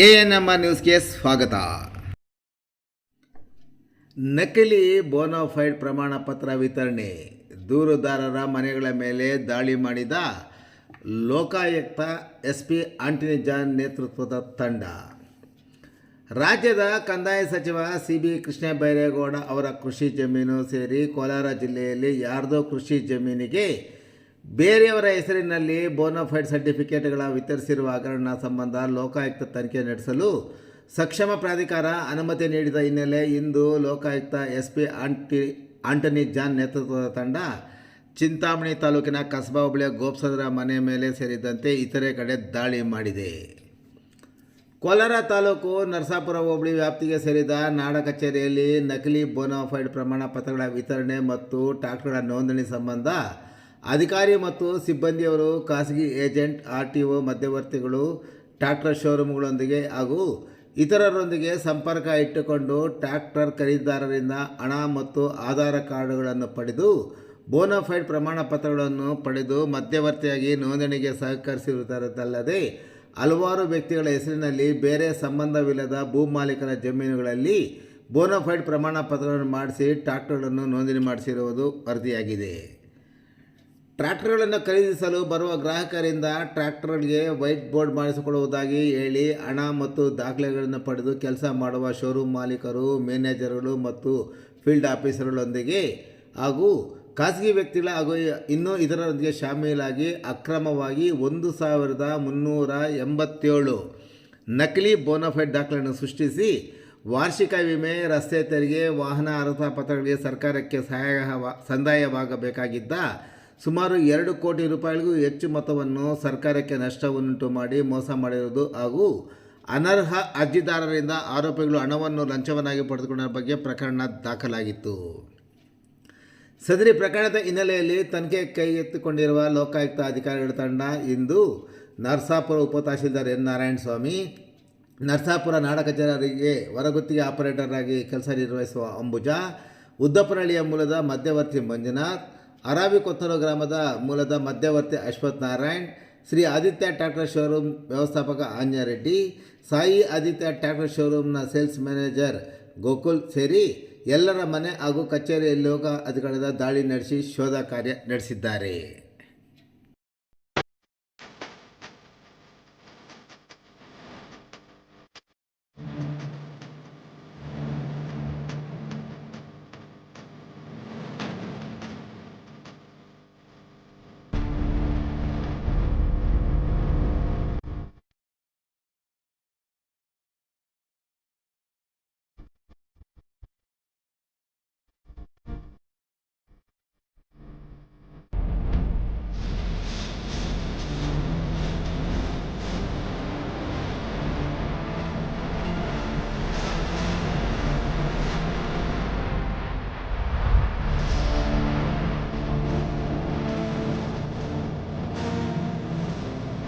A N M ನ್ಯೂಸ್ಗೆ ಸ್ವಾಗತ. ನಕಲಿ ಬೋನೋಫೈಡ್ ಪ್ರಮಾಣ ಪತ್ರ ವಿತರಣೆ. ದೂರುದಾರರ ಮನೆಗಳ ಮೇಲೆ ದಾಳಿ ಮಾಡಿದ ಲೋಕಾಯುಕ್ತ ಎಸ್ ಪಿ ಆಂಟನಿ ಜಾನ್ ನೇತೃತ್ವದ ತಂಡ. ರಾಜ್ಯದ ಕಂದಾಯ ಸಚಿವ ಸಿ ಬಿ ಕೃಷ್ಣ ಬೈರೇಗೌಡ ಅವರ ಕೃಷಿ ಜಮೀನು ಸೇರಿ ಕೋಲಾರ ಜಿಲ್ಲೆಯಲ್ಲಿ ಯಾರ್ದೋ ಕೃಷಿ ಜಮೀನಿಗೆ ಬೇರೆಯವರ ಹೆಸರಿನಲ್ಲಿ ಬೋನಫೈಡ್ ಸರ್ಟಿಫಿಕೇಟ್ಗಳ ವಿತರಿಸಿರುವ ಹಗರಣ ಸಂಬಂಧ ಲೋಕಾಯುಕ್ತ ತನಿಖೆ ನಡೆಸಲು ಸಕ್ಷಮ ಪ್ರಾಧಿಕಾರ ಅನುಮತಿ ನೀಡಿದ ಹಿನ್ನೆಲೆ ಇಂದು ಲೋಕಾಯುಕ್ತ ಎಸ್ ಪಿ ಆಂಟಿ, ಆಂಟನಿ ಜಾನ್ ನೇತೃತ್ವದ ತಂಡ ಚಿಂತಾಮಣಿ ತಾಲೂಕಿನ ಕಸಬಾ ಹೋಬಳಿಯ ಗೋಪ್ಸದರ ಮನೆ ಮೇಲೆ ಸೇರಿದಂತೆ ಇತರೆ ಕಡೆ ದಾಳಿ ಮಾಡಿದೆ. ಕೋಲಾರ ತಾಲೂಕು ನರಸಾಪುರ ಹೋಬಳಿ ವ್ಯಾಪ್ತಿಗೆ ಸೇರಿದ ನಾಡ ಕಚೇರಿಯಲ್ಲಿ ನಕಲಿ ಬೋನಾಫೈಡ್ ಪ್ರಮಾಣ ಪತ್ರಗಳ ವಿತರಣೆ ಮತ್ತು ಟ್ರಾಕ್ಟರ್ಗಳ ನೋಂದಣಿ ಸಂಬಂಧ ಅಧಿಕಾರಿ ಮತ್ತು ಸಿಬ್ಬಂದಿಯವರು ಖಾಸಗಿ ಏಜೆಂಟ್, ಆರ್ ಟಿ ಒ ಮಧ್ಯವರ್ತಿಗಳು, ಟ್ರ್ಯಾಕ್ಟರ್ ಶೋರೂಮ್ಗಳೊಂದಿಗೆ ಹಾಗೂ ಇತರರೊಂದಿಗೆ ಸಂಪರ್ಕ ಇಟ್ಟುಕೊಂಡು ಟ್ರ್ಯಾಕ್ಟರ್ ಖರೀದಿದಾರರಿಂದ ಹಣ ಮತ್ತು ಆಧಾರ ಕಾರ್ಡುಗಳನ್ನು ಪಡೆದು ಬೋನಫೈಡ್ ಪ್ರಮಾಣ ಪತ್ರಗಳನ್ನು ಪಡೆದು ಮಧ್ಯವರ್ತಿಯಾಗಿ ನೋಂದಣಿಗೆ ಸಹಕರಿಸಿರುವುದಲ್ಲದೆ ಹಲವಾರು ವ್ಯಕ್ತಿಗಳ ಹೆಸರಿನಲ್ಲಿ ಬೇರೆ ಸಂಬಂಧವಿಲ್ಲದ ಭೂಮಾಲೀಕರ ಜಮೀನುಗಳಲ್ಲಿ ಬೋನಫೈಡ್ ಪ್ರಮಾಣ ಪತ್ರಗಳನ್ನು ಮಾಡಿಸಿ ಟ್ರ್ಯಾಕ್ಟರ್ಗಳನ್ನು ನೋಂದಣಿ ಮಾಡಿಸಿರುವುದು ವರದಿಯಾಗಿದೆ. ಟ್ರ್ಯಾಕ್ಟರ್ಗಳನ್ನು ಖರೀದಿಸಲು ಬರುವ ಗ್ರಾಹಕರಿಂದ ಟ್ರ್ಯಾಕ್ಟರ್ಗೆ ವೈಟ್ ಬೋರ್ಡ್ ಮಾಡಿಸಿಕೊಳ್ಳುವುದಾಗಿ ಹೇಳಿ ಹಣ ಮತ್ತು ದಾಖಲೆಗಳನ್ನು ಪಡೆದು ಕೆಲಸ ಮಾಡುವ ಶೋರೂಮ್ ಮಾಲೀಕರು, ಮ್ಯಾನೇಜರ್ಗಳು ಮತ್ತು ಫೀಲ್ಡ್ ಆಫೀಸರ್ಗಳೊಂದಿಗೆ ಹಾಗೂ ಖಾಸಗಿ ವ್ಯಕ್ತಿಗಳ ಹಾಗೂ ಇನ್ನೂ ಇದರೊಂದಿಗೆ ಶಾಮೀಲಾಗಿ ಅಕ್ರಮವಾಗಿ ಒಂದು ಸಾವಿರದ ಮುನ್ನೂರ ಎಂಬತ್ತೇಳು ನಕಲಿ ಬೋನಫೈಡ್ ದಾಖಲೆಗಳನ್ನು ಸೃಷ್ಟಿಸಿ ವಾರ್ಷಿಕ ವಿಮೆ, ರಸ್ತೆ ತೆರಿಗೆ, ವಾಹನ ಅರ್ಹತಾ ಪತ್ರಗಳಿಗೆ ಸರ್ಕಾರಕ್ಕೆ ಸಹಾಯ ಸಂದಾಯವಾಗಬೇಕಾಗಿದ್ದ ಸುಮಾರು ಎರಡು ಕೋಟಿ ರೂಪಾಯಿಗೂ ಹೆಚ್ಚು ಮೊತ್ತವನ್ನು ಸರ್ಕಾರಕ್ಕೆ ನಷ್ಟವನ್ನುಂಟು ಮಾಡಿ ಮೋಸ ಮಾಡಿರುವುದು ಹಾಗೂ ಅನರ್ಹ ಅರ್ಜಿದಾರರಿಂದ ಆರೋಪಿಗಳು ಹಣವನ್ನು ಲಂಚವನ್ನಾಗಿ ಪಡೆದುಕೊಂಡ ಬಗ್ಗೆ ಪ್ರಕರಣ ದಾಖಲಾಗಿತ್ತು. ಸದರಿ ಪ್ರಕರಣದ ಹಿನ್ನೆಲೆಯಲ್ಲಿ ತನಿಖೆ ಕೈಗೆತ್ತಿಕೊಂಡಿರುವ ಲೋಕಾಯುಕ್ತ ಅಧಿಕಾರಿಗಳ ತಂಡ ಇಂದು ನರಸಾಪುರ ಉಪ ತಹಶೀಲ್ದಾರ್ ಎನ್ ನಾರಾಯಣ ಸ್ವಾಮಿ, ನರಸಾಪುರ ನಾಡ ಕಚೇರಿಗೆ ಹೊರಗುತ್ತಿಗೆ ಆಪರೇಟರ್ ಆಗಿ ಕೆಲಸ ನಿರ್ವಹಿಸುವ ಅಂಬುಜ, ಉದ್ದಪ್ಪನಹಳ್ಳಿಯ ಮೂಲದ ಮಧ್ಯವರ್ತಿ ಮಂಜುನಾಥ್ ಅರಾವಿ ಕೊತ್ತೂರು ಗ್ರಾಮದ ಮೂಲದ ಮಧ್ಯವರ್ತಿ ಅಶ್ವಥ್ ನಾರಾಯಣ್, ಶ್ರೀ ಆದಿತ್ಯ ಟ್ರ್ಯಾಕ್ಟರ್ ಶೋರೂಮ್ ವ್ಯವಸ್ಥಾಪಕ ಆಂಜನೇಯ ರೆಡ್ಡಿ, ಸಾಯಿ ಆದಿತ್ಯ ಟ್ರ್ಯಾಕ್ಟರ್ ಶೋರೂಮ್ನ ಸೇಲ್ಸ್ ಮ್ಯಾನೇಜರ್ ಗೋಕುಲ್ ಸೇರಿ ಎಲ್ಲರ ಮನೆ ಹಾಗೂ ಕಚೇರಿಯಲ್ಲಿ ಲೋಕ ಅಧಿಕಾರಿಗಳ ದಾಳಿ ನಡೆಸಿ ಶೋಧ ಕಾರ್ಯ ನಡೆಸಿದ್ದಾರೆ.